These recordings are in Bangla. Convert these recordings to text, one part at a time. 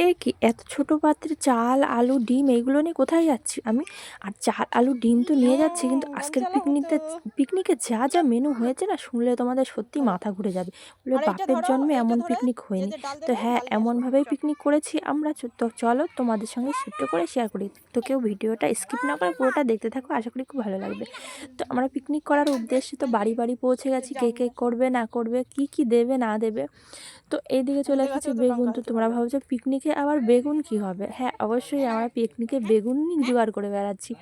এ কি এত ছোট পাত্রে চাল আলু ডিম এইগুলো নিয়ে কোথায় যাচ্ছি আমি? আর চাল আলু ডিম তো নিয়ে যাচ্ছি কিন্তু আজকের পিকনিকতে পিকনিকে যা যা মেনু হয়েছে না শুনলে তোমাদের সত্যি মাথা ঘুরে যাবে। বলে বাপের জন্মে এমন পিকনিক হয়নি। তো হ্যাঁ এমনভাবেই পিকনিক করেছি আমরা তো চলো তোমাদের সঙ্গে ছোট্ট করে শেয়ার করি। তো কেউ ভিডিওটা স্কিপ না করে পুরোটা দেখতে থাকো আশা করি খুব ভালো লাগবে। তো আমরা পিকনিক করার উদ্দেশ্যে তো বাড়ি বাড়ি পৌঁছে গেছি কে কে করবে না করবে কি কি দেবে না দেবে। তো এইদিকে চলে এসেছে বেগুন তো তোমরা ভাবছ পিকনিকে আবার বেগুন কি হবে? হ্যাঁ অবশ্যই আমরা পিকনিকে বেগুনই জোগাড় করে বেড়াচ্ছি।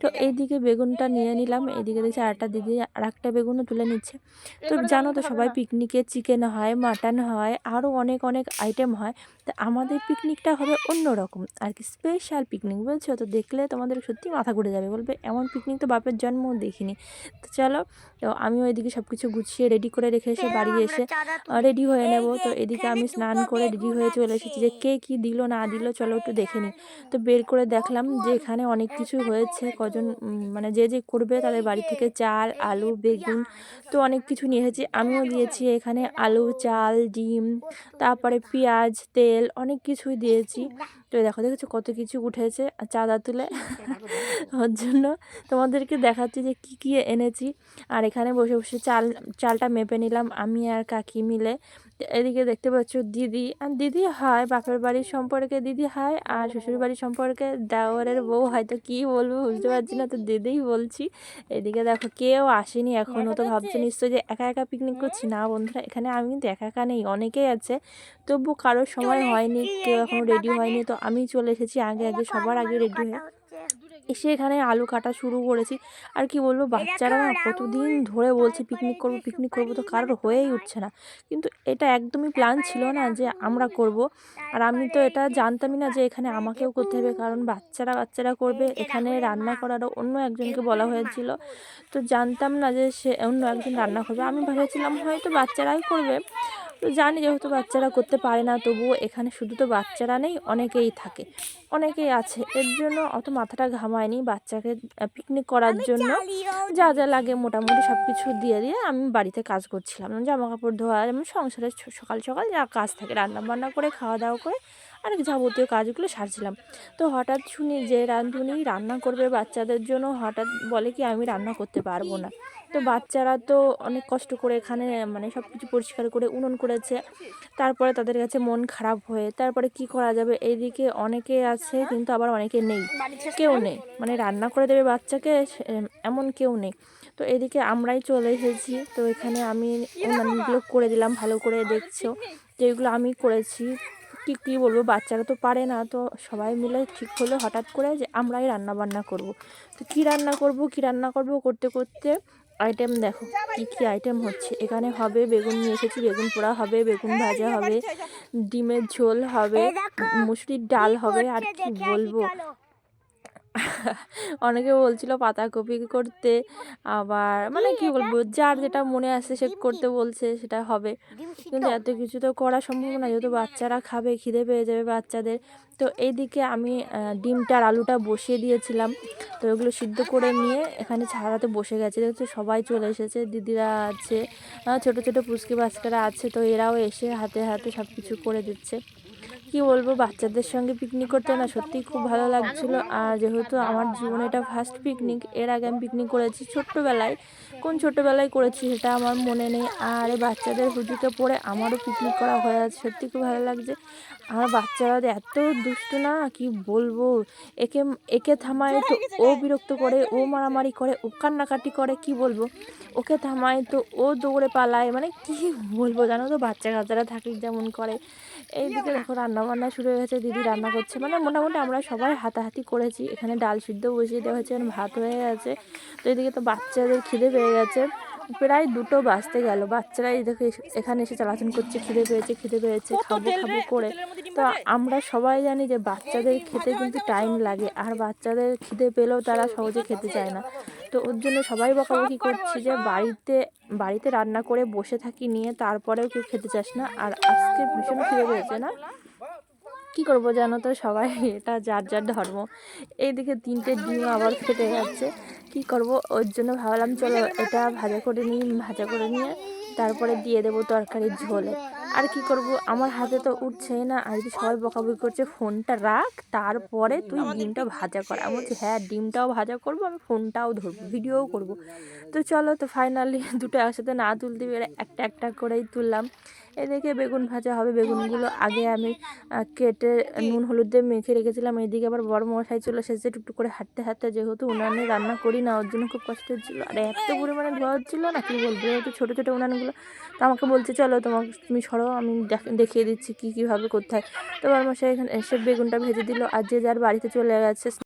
তো এইদিকে বেগুনটা নিয়ে নিলাম এইদিকে দেখছি আরেকটা দিদি আর একটা বেগুনও তুলে নিচ্ছে। তো জানো তো সবাই পিকনিকে চিকেন হয় মাটন হয় আরও অনেক অনেক আইটেম হয়। তো আমাদের পিকনিকটা হবে অন্য রকম আর কি স্পেশাল পিকনিক বলছো? তো দেখলে তোমাদের সত্যি মাথা ঘুরে যাবে। বলবে এমন পিকনিক তো বাপের জন্মও দেখিনি। তো চলো তো আমি ওইদিকে সব কিছু গুছিয়ে রেডি করে রেখে এসে বাড়ি এসে রেডি হয়ে নেব। তো এদিকে আমি স্নান করে রেডি হয়ে চলে এসেছি যে কে কি দিল, না দিল, চলো একটু দেখে নিই। তো বের করে দেখলাম যে এখানে অনেক কিছু হয়েছে, কজন মানে যে যে করবে তাদের বাড়ি থেকে চাল, আলু, বেগুন, তো অনেক কিছু নিয়ে এসেছি। আমিও দিয়েছি এখানে আলু, চাল, ডিম, তারপরে পেঁয়াজ, তেল, অনেক কিছুই দিয়েছি। তো দেখো, দেখেছ কত কিছু উঠেছে চাঁদা তুলে। ওর জন্য তোমাদেরকে দেখাচ্ছি যে কি কি এনেছি। আর এখানে বসে বসে চাল, চালটা মেপে নিলাম। আমি আর কাকি মিলে এদিকে দেখতে পাচ্ছ দিদি। আর দিদি হয় বাপের বাড়ির সম্পর্কে দিদি হয় আর শ্বশুর বাড়ির সম্পর্কে দেওয়ারের বউ হয়তো কি বলব বুঝতে পারছি না, তো দিদিই বলছি। এদিকে দেখো, কেউ আসেনি এখনও তো ভাবছে নিশ্চয়ই যে একা একা পিকনিক করছি? না বন্ধুরা, এখানে আমি কিন্তু একা একা নেই, অনেকেই আছে। তবু কারোর সময় হয়নি, কেউ এখনও রেডি হয়নি, তো আমি চলে এসেছি আগে আগে, সবার আগে রেডি হয়ে। এসে এখানে আলু কাটা শুরু করেছি। আর কি বলব, বাচ্চারা না কতদিন ধরে বলছে পিকনিক করব পিকনিক করব তো কারোর হয়েই উঠছে না। কিন্তু এটা একদমই প্ল্যান ছিল না যে আমরা করব। আর আমি তো এটা জানতামই না যে এখানে আমাকেও করতে হবে, কারণ বাচ্চারা বাচ্চারা করবে। এখানে রান্না করারও অন্য একজনকে বলা হয়েছিল। তো জানতাম না যে সে অন্য একজন রান্না করবে। আমি ভেবেছিলাম হয়তো বাচ্চারাই করবে। তো জানি যেহেতু বাচ্চারা করতে পারে না তবুও এখানে শুধু তো বাচ্চারা নেই অনেকেই থাকে। অনেকেই আছে। এর জন্য অত মাথাটা ঘামায়নি বাচ্চাকে পিকনিক করার জন্য। যা যা লাগে মোটামুটি সব কিছু দিয়ে দিয়ে আমি বাড়িতে কাজ করছিলাম। জামা কাপড় ধোয়া যেমন সংসারে সকাল সকাল যা কাজ থাকে রান্না বান্না করে খাওয়া দাওয়া করে আর যাবতীয় কাজগুলো সারছিলাম। তো হঠাৎ শুনি যে রাঁধুনি রান্না করবে বাচ্চাদের জন্য হঠাৎ বলে কি আমি রান্না করতে পারব না। তো বাচ্চারা তো অনেক কষ্ট করে এখানে মানে সব কিছু পরিষ্কার করে উনুন করেছে তারপরে তাদের কাছে মন খারাপ হয়ে, তারপরে কি করা যাবে? এইদিকে অনেকে আছে, কিন্তু আবার অনেকে নেই। কেউ নেই। মানে রান্না করে দেবে বাচ্চাকে এমন কেউ নেই। তো এদিকে আমরাই চলে এসেছি। তো এখানে আমি অন্যান্যগুলো করে দিলাম, ভালো করে দেখছ। যে এগুলো আমি করেছি, কি, কী বলব? বাচ্চারা তো পারে না। তো সবাই মিলে ঠিক হলো হঠাৎ করে যে আমরাই রান্না বান্না করব। তো কী রান্না করব, কী রান্না করব? করতে করতে আইটেম দেখো কি কি আইটেম হচ্ছে। এখানে হবে বেগুন নিয়ে এসেছি বেগুন পোড়া হবে বেগুন ভাজা হবে ডিমের ঝোল হবে মুসুরির ডাল হবে আর কি বলব? অনেকে বলছিল পাতাকপি করতে, আবার মানে কি বলব, যার যেটা মনে আসে সে করতে বলছে, সেটা হবে। কিন্তু এত কিছু তো করা সম্ভব না, যেহেতু বাচ্চারা খাবে, খিদে পেয়ে যাবে বাচ্চাদের। তো এইদিকে আমি ডিমটার আলুটা বসিয়ে দিয়েছিলাম। তো ওগুলো সিদ্ধ করে নিয়ে এখানে ছাড়াতে বসে গেছে। দেখছ সবাই চলে এসেছে, দিদিরা আছে ছোটো ছোটো পুচকি বাচ্চারা আছে, তো এরাও এসে হাতে হাতে সব কিছু করে দিচ্ছে। কি বলব, বাচ্চাদের সঙ্গে পিকনিক করতে না সত্যিই খুব ভালো লাগছিল। আর যেহেতু আমার জীবনে এটা ফার্স্ট পিকনিক এর আগে আমি পিকনিক করেছি ছোট্টবেলায়। কোন ছোট্টবেলায় করেছি সেটা আমার মনে নেই। আর বাচ্চাদের হুজুকে পড়ে আমারও পিকনিক করা হয়ে আছে সত্যি খুব ভালো লাগছে। আমার বাচ্চারা এত দুষ্ট না, কি বলব? একে একে থামায় তো ও বিরক্ত করে, ও মারামারি করে, ও কান্নাকাটি করে, কি বলব? ওকে থামায়, তো ও দৌড়ে পালায়। মানে কি বলব জানো তো? বাচ্চা কাচ্চারা থাকে যেমন করে। এইদিকে দেখো রান্না বান্না শুরু হয়ে গেছে, দিদি রান্না করছে। মানে মোটামুটি আমরা সবাই হাতাহাতি করেছি। এখানে ডাল সিদ্ধ বসিয়ে দেওয়া হয়েছে ভাত হয়ে গেছে। তো এদিকে তো বাচ্চাদের খিদে পেয়ে গেছে। প্রায় দুটো বাজতে গেল। বাচ্চারা এই দেখো এখানে এসে চালাচন করছে খিদে পেয়েছে খিদে পেয়েছে খাব খাব করে। তো আমরা সবাই জানি যে বাচ্চাদের খেতে কিন্তু টাইম লাগে আর বাচ্চাদের খিদে পেলেও তারা সহজে খেতে চায় না। তো ওর জন্য সবাই বকাবকি করছি যে বাড়িতে বাড়িতে রান্না করে বসে থাকি নিয়ে তারপরেও কেউ খেতে চাস না। আর আজকে ভীষণ খিদে পেয়েছে না? কি করব জানো তো? সবাই এটা যার যার ধর্ম। এইদিকে তিনটে ডিম আবার ফেটে যাচ্ছে। কি করব? ওর জন্য ভাবলাম, চলো এটা ভাজা করে নিই, ভাজা করে নিয়ে তারপরে দিয়ে দেবো তরকারির ঝোলে। আর কি করব? আমার হাতে তো উঠছেই না। আর কি সবাই বকাবকি করছে, ফোনটা রাখ, তারপরে তুই ডিমটা ভাজা কর। আমি বলছি হ্যাঁ ডিমটাও ভাজা করব, আমি ফোনটাও ধরবো, ভিডিওও করব। তো চলো তো ফাইনালি দুটো একসাথে না তুলতে পেরে একটা একটা করেই তুললাম। এদিকে বেগুন ভাজা হবে। বেগুনগুলো আগে আমি কেটে নুন, হলুদ দিয়ে মেখে রেখেছিলাম। এদিকে আবার বড় মশাই চলে এসেছে টুকটুক করে হাঁটতে হাঁটতে। যেহেতু উনানে রান্না করি না, ওর জন্য খুব কষ্ট হচ্ছিল। আর এত পরিমাণে ধোয়া হচ্ছিল না, কি বলব? যেহেতু ছোটো ছোটো উনানগুলো তো আমাকে বলছে, চলো তোমাকে, তুমি সরো, আমি দেখ- দেখিয়ে দিচ্ছি কী, কীভাবে কোথায় তো বড় এখানে এসে বেগুনটা ভেজে দিল, আর যে যার বাড়িতে চলে গেছে